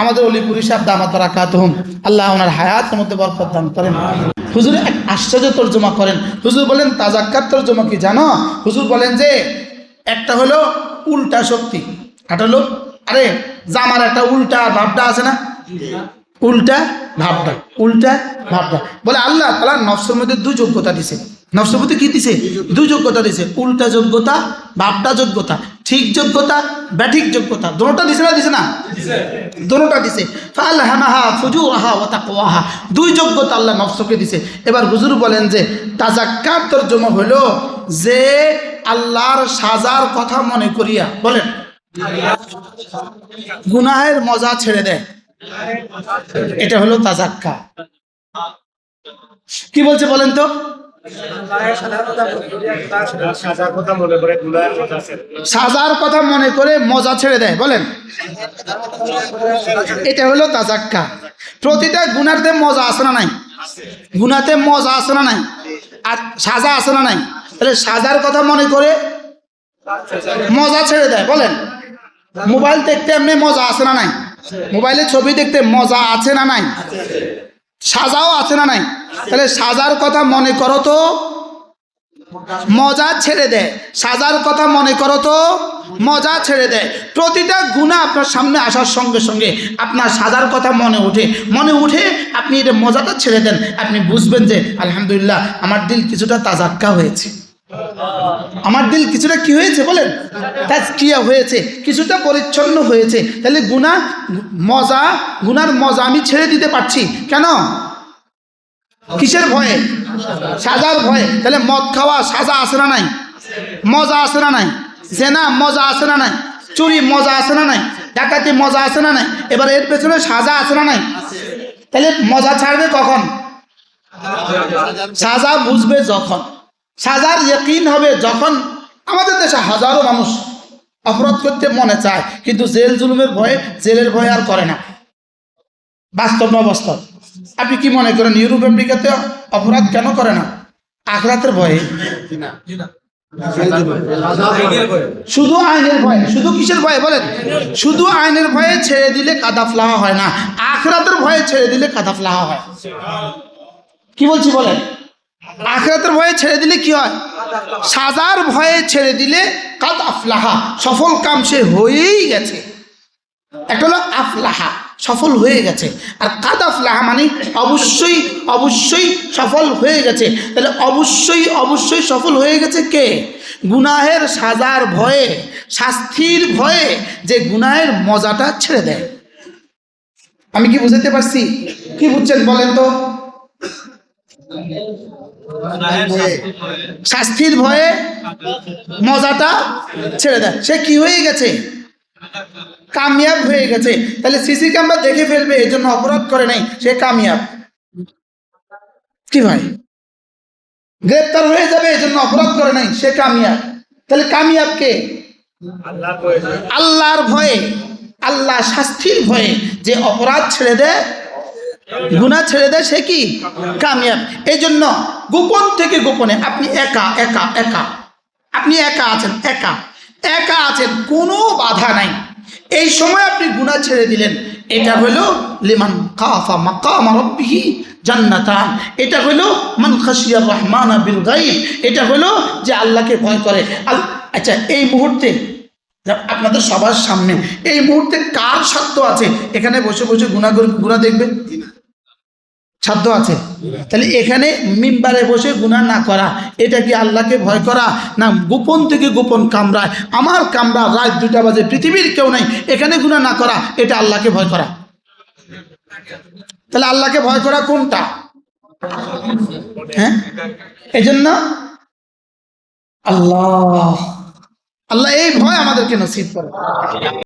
আমাদের অলিপুরি সাহেব দামাত রাকাতহুম। আল্লাহ ওনার হায়াতের মধ্যে বরকত দান করেন। হুজুর এক আশ্চর্য তর্জমা করেন। হুজুর বলেন তাজাক্কার তর্জমা কি জানো? হুজুর বলেন যে, একটা হলো উল্টা শক্তি একটা হলো, আরে জামার একটা উল্টা ভাবটা আছে না? উল্টা ভাবটা উল্টা ভাবটা বলে, আল্লাহ তালা নফসের মধ্যে দু যোগ্যতা দিছে। নফসের মধ্যে কি দিছে? দু যোগ্যতা দিছে। উল্টা যোগ্যতা ভাবটা যোগ্যতা। ঠিক যোগ্যতা ব্যাঠিক যোগ্যতা দোনোটা দিছে না দিছে না? দোনোটা দিছে। ফালহামাহা ফুজুরাহা ওয়া তাকওয়াহা দুই যোগ্যতা আল্লাহ নফসকে দিছে। এবার হুজুর বলেন যে তাজাক্কার তরজমা হলো যে আল্লাহর সাজার কথা মনে করিয়া বলেন। গুনাহের মজা ছেড়ে দেয়। এটা হলো তাজাক্কা। কি বলছে বলেন তো? সাজার কথা মনে করে মজা ছেড়ে দেয়, বলেন। এটা হলো তাজাক্কা। প্রতিটা গুনাতে মজা আছে না নাই? গুনাতে মজা আছে না নাই? আর সাজা আছে না নাই? তাহলে সাজার কথা মনে করে মজা ছেড়ে দেয়, বলেন। মোবাইল দেখতে এমনি মজা আছে না নাই? মোবাইলে ছবি দেখতে মজা আছে না নাই? সাজাও আছে না নাই? তাহলে সাজার কথা মনে করো তো। মজা ছেড়ে দেয় সাজার কথা মনে করো তো। মজা ছেড়ে দেয় প্রতিটা গুণা আপনার সামনে আসার সঙ্গে সঙ্গে আপনার সাজার কথা মনে ওঠে মনে উঠে আপনি এটা মজাটা ছেড়ে দেন। আপনি বুঝবেন যে, আলহামদুলিল্লাহ, আমার দিল কিছুটা তাজাক্কা হয়েছে। আমার দিল কিছুটা কি হয়েছে বলেন? তাজকিয়া হয়েছে। কিছুটা পরিচ্ছন্ন হয়েছে। তাহলে গুণা, মজা গুনার মজা আমি ছেড়ে দিতে পারছি। কেন? কিসের ভয়ে? সাজার ভয়ে। তাহলে মদ খাওয়া সাজা আছে না নাই? মজা আছে না নাই? জেনা মজা আছে না নাই? চুরি মজা আছে না নাই? ডাকাতি মজা আছে না নাই? এবার এর পেছনে সাজা আছে না নাই? তাহলে মজা ছাড়বে কখন? সাজা বুঝবে যখন। সাজার ইয়কিন হবে যখন আমাদের দেশে হাজারো মানুষ অপরাধ করতে মনে চায়, কিন্তু জেল জুলুমের ভয়ে জেলের ভয়ে আর করে না। বাস্তব অবস্থা আপনি কি মনে করেন ইউরোপ, আমেরিকাতে অপরাধ কেন করে না? আখরাতের ভয়ে? শুধু আইনের ভয়ে, শুধু কিসের ভয়ে বলেন? শুধু আইনের ভয়ে ছেড়ে দিলে কাদা ফ্লাহা হয় না, আখরাতের ভয়ে ছেড়ে দিলে কাদা ফ্লাহা হয়। কি বলছি বলেন? আখরাতের ভয়ে ছেড়ে দিলে কি হয়? সাজার ভয়ে ছেড়ে দিলে কাদ আফলাহা সফল কাম সে হয়েই গেছে। একটা হলো আফলাহা। সফল হয়ে গেছে। আর কাদ আফলাহা মানে অবশ্যই অবশ্যই সফল হয়ে গেছে। তাহলে অবশ্যই অবশ্যই সফল হয়ে গেছে কে? গুনাহের সাজার ভয়ে শাস্তির ভয়ে যে গুনাহের মজাটা ছেড়ে দেয়। আমি কি বুঝাতে পারছি? কি বুঝছেন বলেন তো? শাস্তির ভয়ে মজাটা ছেড়ে দেয়। সে কি হয়ে গেছে? কামিয়াব হয়ে গেছে। তাহলে সিসি ক্যামেরা দেখে ফেলবে এই জন্য অপরাধ করে নাই সে কামিয়াব। কি ভাই? গ্রেপ্তার হয়ে যাবে এই জন্য অপরাধ করে নাই সে কামিয়াব। তাহলে কামিয়াব কে? আল্লাহর ভয়ে। আল্লাহ শাস্তির ভয়ে যে অপরাধ ছেড়ে দেয় গুণা ছেড়ে দেয় সে কি? কামিয়াব। এই জন্য গোপন থেকে গোপনে আপনি একা একা একা। আপনি একা আছেন একা। একা আছেন, কোনো বাধা নাই। এই সময় আপনি গুণা ছেড়ে দিলেন। এটা হলো লিমান কাফা মাকাম রব্বিহি জান্নাতান। এটা হলো মান খাসিয়ার রহমান বিল গাইব এটা হলো যে আল্লাহকে ভয় করে। আচ্ছা এই মুহূর্তে আপনাদের সবার সামনে, এই মুহূর্তে কার সাধ্য আছে? এখানে বসে বসে গুণা গুণা দেখবেন? সাধ্য আছে। তাহলে এখানে মিম্বারে বসে গুণা না করা, এটা কি আল্লাহকে ভয় করা না গোপন থেকে গোপন কামরায়? আমার কামরা রাত দুটা বাজে, পৃথিবীর কেউ নাই, এখানে গুণা না করা, এটা আল্লাহকে ভয় করা। তাহলে আল্লাহকে ভয় করা কোনটা? হ্যাঁ? এই জন্য আল্লাহ আল্লাহ এই ভয় আমাদেরকে নসিব করে।